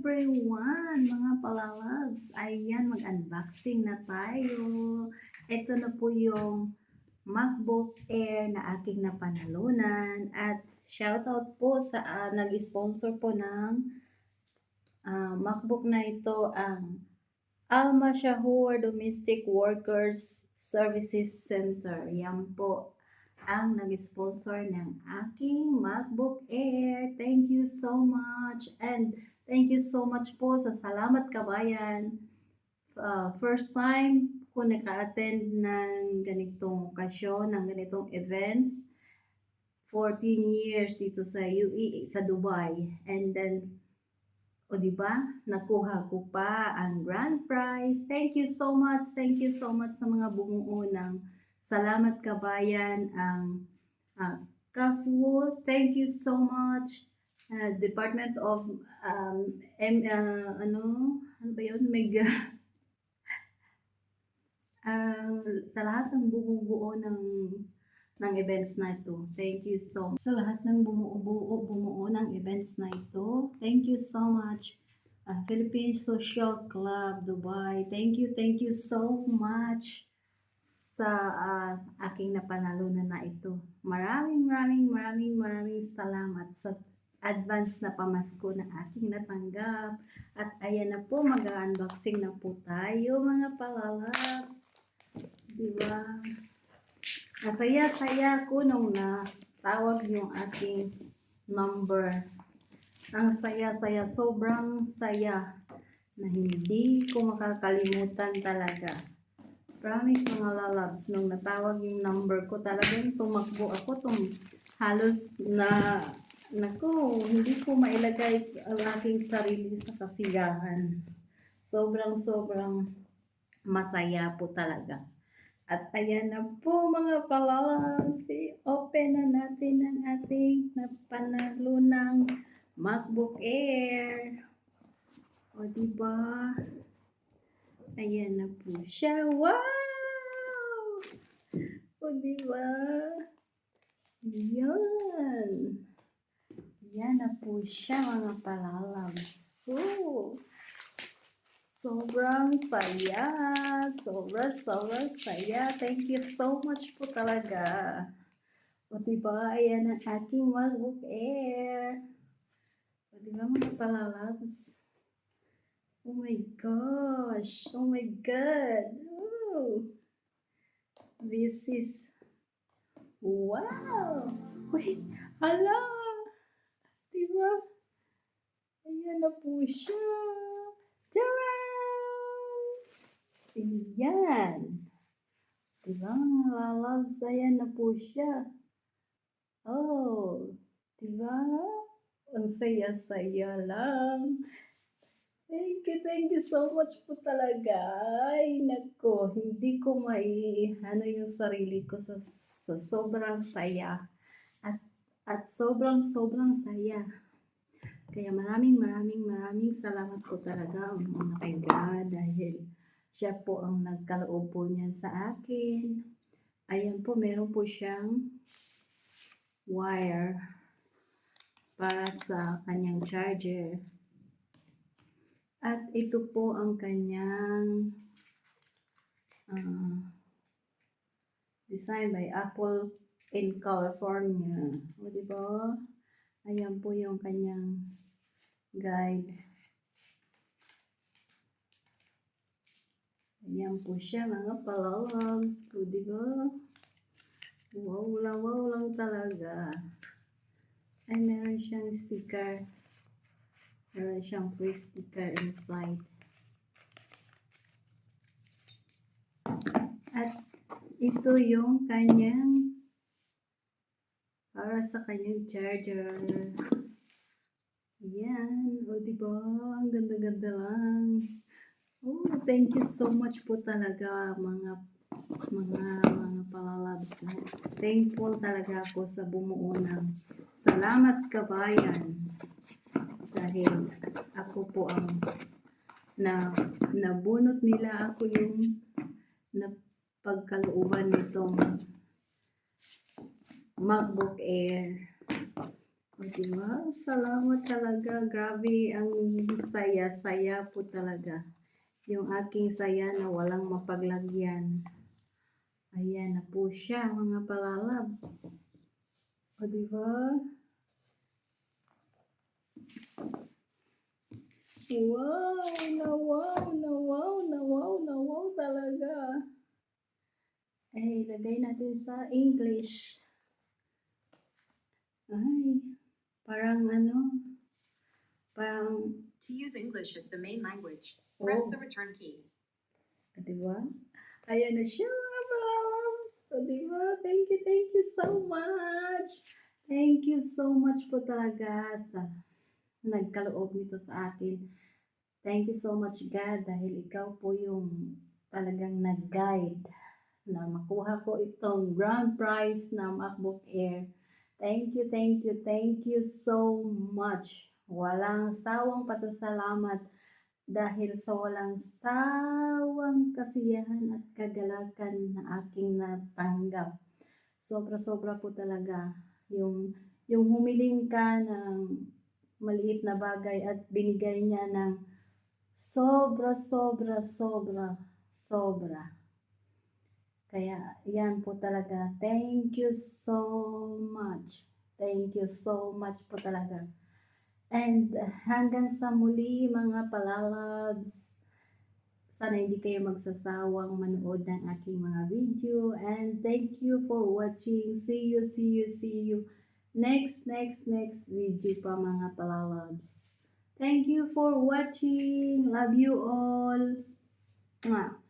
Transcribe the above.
everyone, mga palalabs. Ayan, mag-unboxing na tayo. Ito na po yung MacBook Air na aking napanalunan. At shoutout po sa ah, nag-sponsor po ng ah, MacBook na ito ang Alma Shahur Domestic Workers Services Center. Yan po ang nag-sponsor ng aking MacBook Air. Thank you so much. And thank you so much po sa Salamat Kabayan. Uh, first time ko naka-attend ng ganitong okasyon, ng ganitong events. 14 years dito sa UAE, sa Dubai. And then, o di ba? Nakuha ko pa ang grand prize. Thank you so much. Thank you so much sa mga bumuo ng Salamat Kabayan ang uh, Kafu. Thank you so much. Uh, Department of um, M, uh, ano, ano ba yun? Meg, uh, sa lahat ng bumubuo ng ng events na ito. Thank you so much. Sa lahat ng bumubuo, bumuo ng events na ito. Thank you so much. Uh, Philippine Social Club Dubai. Thank you, thank you so much sa uh, aking napanalunan na ito. Maraming, maraming, maraming, maraming salamat sa advance na pamasko na aking natanggap. At ayan na po, mag-unboxing na po tayo mga palalabs. Diba? Nasaya-saya ko nung na tawag yung aking number. Ang saya-saya, sobrang saya na hindi ko makakalimutan talaga. Promise mga lalabs, nung natawag yung number ko, talagang tumakbo ako, tum halos na, nako, hindi ko mailagay ang aking sarili sa kasiyahan. Sobrang, sobrang masaya po talaga. At ayan na po mga palalabs, open na natin ang ating napanalunang MacBook Air. O, diba? Ayan na po siya. Wow! O, diba? Yan. Yan na po siya mga palalabs. So, sobrang saya. Sobrang, sobrang saya. Thank you so much po talaga. O, diba? Ayan ang aking MacBook Air. O, diba mga palalabs? Oh my gosh. Oh my God. Oh. This is Wow! Wait, ala! Diba? Ayan na po siya. Taran! Ayan. Diba, lalabs, ayan na po siya. Oh, diba? Ang saya-saya lang. Thank you, thank you so much po talaga. Ay, nako, hindi ko mai, ano yung sarili ko sa, sa sobrang saya. At, at sobrang, sobrang saya. Kaya maraming, maraming, maraming salamat po talaga ang mga God dahil siya po ang nagkaloob po niyan sa akin. Ayan po, meron po siyang wire para sa kanyang charger. At ito po ang kanyang uh, design by Apple in California. O, di ba? Ayan po yung kanyang guide. Ayan po siya, mga palalabs. O, di ba? Wow lang, wow lang talaga. Ay, meron siyang sticker. Meron siyang free sticker inside. At ito yung kanyang para sa kanyang charger. Yan. O, diba? Ang ganda-ganda lang. Oh, thank you so much po talaga mga mga mga palalabs. Thankful talaga ako sa bumuo ng Salamat Kabayan dahil ako po ang na nabunot nila ako yung na pagkalooban nitong MacBook Air. Diba? Salamat talaga. Grabe ang saya-saya po talaga. Yung aking saya na walang mapaglagyan. Ayan na po siya, mga palalabs. O, diba? Wow! Na wow! Na wow! Na wow! Na wow talaga. Eh, ilagay natin sa English. Ay, parang ano, parang, To use English as the main language, press oh, the return key. di ba? Ayan na siya, mga palabs. O, di ba? Thank you, thank you so much. Thank you so much po talaga sa nagkaloob nito sa akin. Thank you so much, God, dahil ikaw po yung talagang nag-guide na makuha ko itong grand prize na MacBook Air. Thank you, thank you, thank you so much. Walang sawang pasasalamat dahil sa walang sawang kasiyahan at kagalakan na aking natanggap. Sobra-sobra po talaga yung yung humiling ka ng maliit na bagay at binigay niya ng sobra, sobra, sobra, sobra. Kaya yan po talaga. Thank you so much. Thank you so much po talaga. And hanggang sa muli mga palalabs, sana hindi kayo magsasawang manood ng aking mga video. And thank you for watching. See you, see you, see you. Next, next, next video pa mga palalabs. Thank you for watching. Love you all. Mwah.